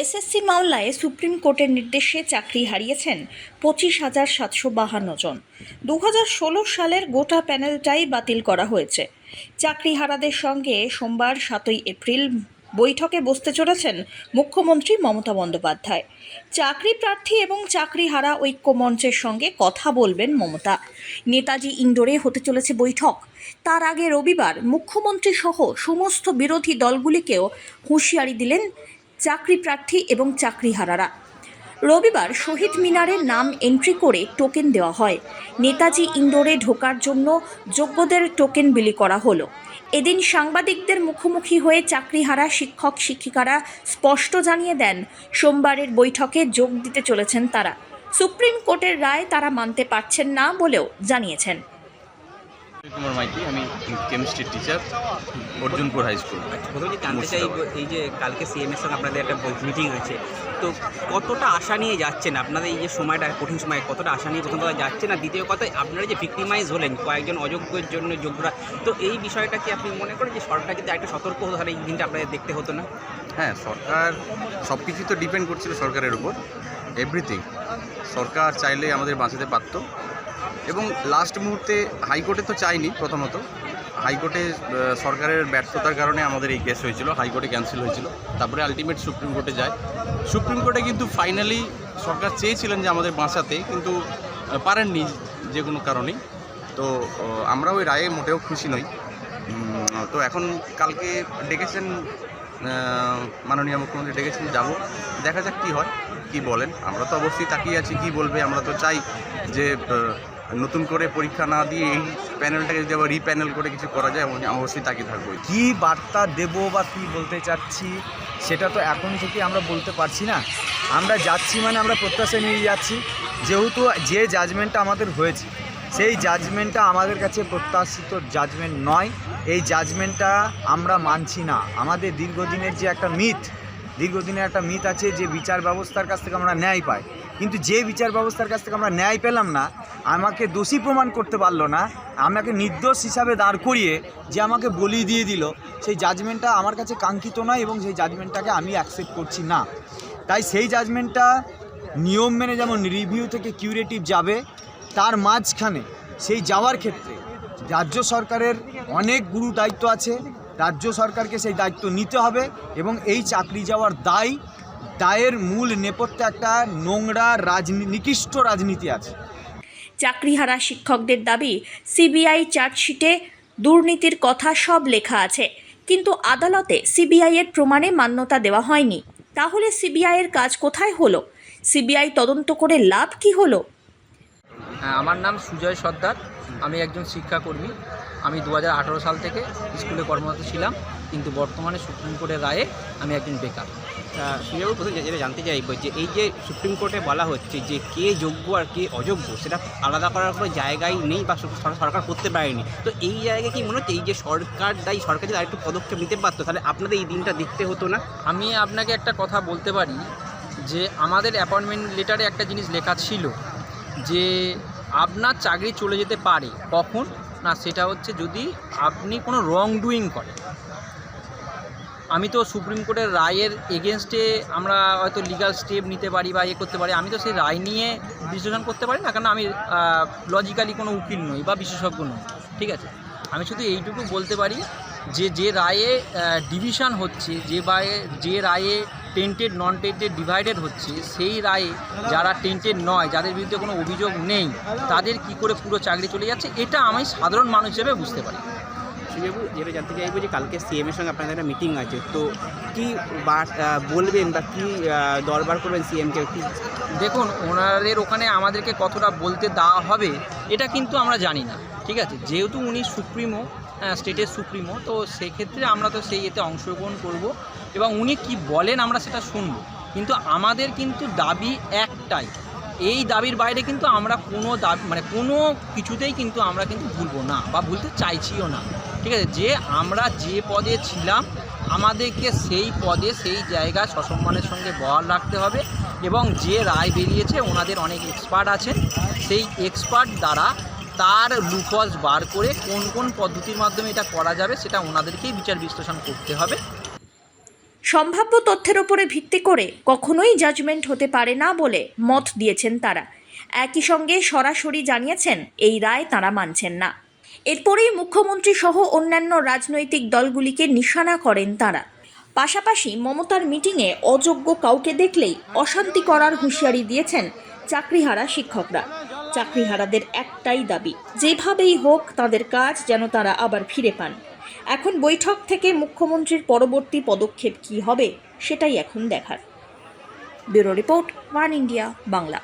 SSC মামলায় supreme কোর্টের নির্দেশে চাকরি হারিয়েছেন পঁচিশ হাজার সাতশো বাহান্ন জন। দু ষোলো সালের গোটা প্যানেলটাই বাতিল করা হয়েছে। চাকরিহারাদের সঙ্গে সোমবার সাতই এপ্রিল বৈঠকে বসতে চলেছেন মুখ্যমন্ত্রী মমতা বন্দ্যোপাধ্যায়। চাকরি প্রার্থী এবং চাকরিহারা ঐক্য মঞ্চের সঙ্গে কথা বলবেন মমতা। নেতাজি ইন্ডোরে হতে চলেছে বৈঠক। তার আগে রবিবার মুখ্যমন্ত্রী সহ সমস্ত বিরোধী দলগুলিকেও হুঁশিয়ারি দিলেন চাকরি প্রার্থী এবং চাকরিহারারা। রবিবার শহীদ মিনারের নাম এন্ট্রি করে টোকেন দেওয়া হয়। নেতাজি ইন্দোরে ঢোকার জন্য যোগ্যদের টোকেন বিলি করা হলো। এদিন সাংবাদিকদের মুখোমুখি হয়ে চাকরিহারা শিক্ষক শিক্ষিকারা স্পষ্ট জানিয়ে দেন, সোমবারের বৈঠকে যোগ দিতে চলেছেন তারা। সুপ্রিম কোর্টের রায় তারা মানতে পারছেন না বলেও জানিয়েছেন। কুমার মাইতি আমি কেমিস্ট্রির টিচার অর্জুনপুর হাই স্কুল প্রথমে জানতে চাই এই যে কালকে সিএমের সঙ্গে আপনাদের একটা মিটিং হয়েছে তো কতটা আশা নিয়ে যাচ্ছেন? আপনাদের এই যে সময়টা কঠিন সময় কতটা আশা নিয়ে প্রথম কথা যাচ্ছেন? আর দ্বিতীয় কথা আপনারা যে ভিক্টিমাইজ হলেন কয়েকজন অযোগ্যের জন্য যোগ্যরা তো এই বিষয়টা কি আপনি মনে করেন যে সরকার যদি একটা সতর্ক হতো তাহলে এই দিনটা আপনাদের দেখতে হতো না? হ্যাঁ সরকার সব কিছুই তো ডিপেন্ড করছিল সরকারের উপর এভরিথিং সরকার চাইলে আমাদের বাঁচাতে পারতো। এবং লাস্ট মুহূর্তে হাইকোর্টে তো চাইনি প্রথমত। হাইকোর্টে সরকারের ব্যর্থতার কারণে আমাদের এই কেস হয়েছিল, হাইকোর্টে ক্যান্সেল হয়েছিল। তারপরে আলটিমেট সুপ্রিম কোর্টে যায়। সুপ্রিম কোর্টে কিন্তু ফাইনালি সরকার চেয়েছিলেন যে আমাদের বাঁচাতে, কিন্তু পারেননি যে কোনো কারণেই। তো আমরা ওই রায়ে মোটেও খুশি নই। তো এখন কালকে ডেকেছেন মাননীয় মুখ্যমন্ত্রী ডেকেছেন, যাব। দেখা যাক কী হয়, কি বলেন। আমরা তো অবশ্যই তাকিয়ে আছি, কি বলবে। আমরা তো চাই যে নতুন করে পরীক্ষা না দিয়ে এই প্যানেলটাকে যদি আবার রিপ্যানেল করে কিছু করা যায় অবশ্যই তাকিয়ে থাকব। কি বার্তা দেব বা কী বলতে চাচ্ছি, সেটা তো এখন থেকে আমরা বলতে পারছি না। আমরা যাচ্ছি মানে আমরা প্রত্যাশা নিয়ে যাচ্ছি, যেহেতু যে জাজমেন্টটা আমাদের হয়েছে, সেই জাজমেন্টটা আমাদের কাছে প্রত্যাশিত জাজমেন্ট নয়। এই জাজমেন্টটা আমরা মানছি না। আমাদের দীর্ঘদিনের যে একটা মিথ দীর্ঘদিনের একটা মিথ আছে যে বিচার ব্যবস্থার কাছ থেকে আমরা ন্যায় পাই। কিন্তু যে বিচার ব্যবস্থার কাছ থেকে আমরা ন্যায় পেলাম না, আমাকে দোষী প্রমাণ করতে পারল না, আমাকে নির্দোষ হিসাবে দাঁড় করিয়ে যে আমাকে বলি দিয়ে দিল, সেই জাজমেন্টটা আমার কাছে কাঙ্ক্ষিত নয় এবং সেই জাজমেন্টটাকে আমি অ্যাকসেপ্ট করছি না। তাই সেই জাজমেন্টটা নিয়ম মেনে যেমন রিভিউ থেকে কিউরেটিভ যাবে, তার মাঝখানে সেই যাওয়ার ক্ষেত্রে রাজ্য সরকারের অনেক গুরু দায়িত্ব আছে। রাজ্য সরকারকে সেই দায়িত্ব নিতে হবে এবং এই চাকরি যাওয়ার দায় দায়ের মূল নেপথ্যে একটা নোংরা রাজনী নিকৃষ্ট রাজনীতি আছে। চাকরিহারা শিক্ষকদের দাবি সিবিআই চার্জশিটে দুর্নীতির কথা সব লেখা আছে। কিন্তু আদালতে সিবিআই এর প্রমাণে মান্যতা দেওয়া হয়নি। তাহলে সিবিআই এর কাজ কোথায় হলো? সিবিআই তদন্ত করে লাভ কি হলো? হ্যাঁ আমার নাম সুজয় সর্দার। আমি একজন শিক্ষাকর্মী। আমি দু হাজার আঠেরো সাল থেকে স্কুলে কর্মরত ছিলাম কিন্তু বর্তমানে সুপ্রিম কোর্টের রায়ে আমি একজন বেকার। সুযোগ প্রথম যেটা জানতে চাইব যে এই যে সুপ্রিম কোর্টে বলা হচ্ছে যে কে যোগ্য আর কে অযোগ্য সেটা আলাদা করার কোনো জায়গাই নেই বা সরকার করতে পারেনি। তো এই জায়গায় কি মনে হচ্ছে এই যে সরকার দায়ী সরকার যদি আরেকটু পদক্ষেপ নিতে পারতো তাহলে আপনাদের এই দিনটা দেখতে হতো না? আমি আপনাকে একটা কথা বলতে পারি যে আমাদের অ্যাপয়েন্টমেন্ট লেটারে একটা জিনিস লেখা ছিল যে আপনার চাকরি চলে যেতে পারে, কখন? না, সেটা হচ্ছে যদি আপনি কোনো রং ডুইং করেন। আমি তো সুপ্রিম কোর্টের রায়ের এগেনস্টে আমরা হয়তো লিগাল স্টেপ নিতে পারি বা ইয়ে করতে পারি। আমি তো সেই রায় নিয়ে বিশ্লেষণ করতে পারি না কারণ আমি লজিক্যালি কোনো উকিল নই বা বিশেষজ্ঞ নই, ঠিক আছে? আমি শুধু এইটুকু বলতে পারি যে যে রায়ে ডিভিশন হচ্ছে, যে রায়ে যে রায়ে টেন্টেড নন টেন্টেড ডিভাইডেড হচ্ছে সেই রায়ে যারা টেন্টেড নয় যাদের বিরুদ্ধে কোনো অভিযোগ নেই তাদের কি করে পুরো চাকরি চলে যাচ্ছে এটা আমি সাধারণ মানুষ হিসেবে বুঝতে পারি। সুযোগ যেটা জানতে চাইব যে কালকে সিএম এর সঙ্গে আপনাদের একটা মিটিং আছে তো কি বলবেন বা কি দরবার করবেন সিএমকে কি দেখুন ওনাদের ওখানে আমাদেরকে কতটা বলতে দেওয়া হবে এটা কিন্তু আমরা জানি না। ঠিক আছে? যেহেতু উনি সুপ্রিমো স্টেটের সুপ্রিমো, তো সেক্ষেত্রে আমরা তো সেই এতে অংশগ্রহণ করব এবং উনি কি বলেন আমরা সেটা শুনব। কিন্তু আমাদের কিন্তু দাবি একটাই, এই দাবির বাইরে কিন্তু আমরা কোনো দাবি মানে কোনো কিছুতেই কিন্তু আমরা কিন্তু ভুলবো না বা ভুলতে চাইছিও না। ঠিক আছে? যে আমরা যে পদে ছিলাম, আমাদেরকে সেই পদে, সেই জায়গা সসম্মানের সঙ্গে বহাল রাখতে হবে এবং যে রায় বেরিয়েছে, ওনাদের অনেক এক্সপার্ট আছেন। সেই এক্সপার্ট দ্বারা তার লুফলস বার করে কোন কোন পদ্ধতির মাধ্যমে এটা করা যাবে সেটা ওনাদেরকেই বিচার বিশ্লেষণ করতে হবে। সম্ভাব্য তথ্যের ওপরে ভিত্তি করে কখনোই জাজমেন্ট হতে পারে না বলে মত দিয়েছেন তারা। একই সঙ্গে সরাসরি জানিয়েছেন, এই রায় তারা মানছেন না। এরপরেই মুখ্যমন্ত্রী সহ অন্যান্য রাজনৈতিক দলগুলিকে নিশানা করেন তারা। পাশাপাশি মমতার মিটিংয়ে অযোগ্য কাউকে দেখলেই অশান্তি করার হুঁশিয়ারি দিয়েছেন চাকরিহারা শিক্ষকরা। চাকরিহারাদের একটাই দাবি, যেভাবেই হোক তাদের কাজ যেন তারা আবার ফিরে পান। এখন বৈঠক থেকে মুখ্যমন্ত্রীর পরবর্তী পদক্ষেপ কি হবে, সেটাই এখন দেখার। Bureau report, one India, Bangla.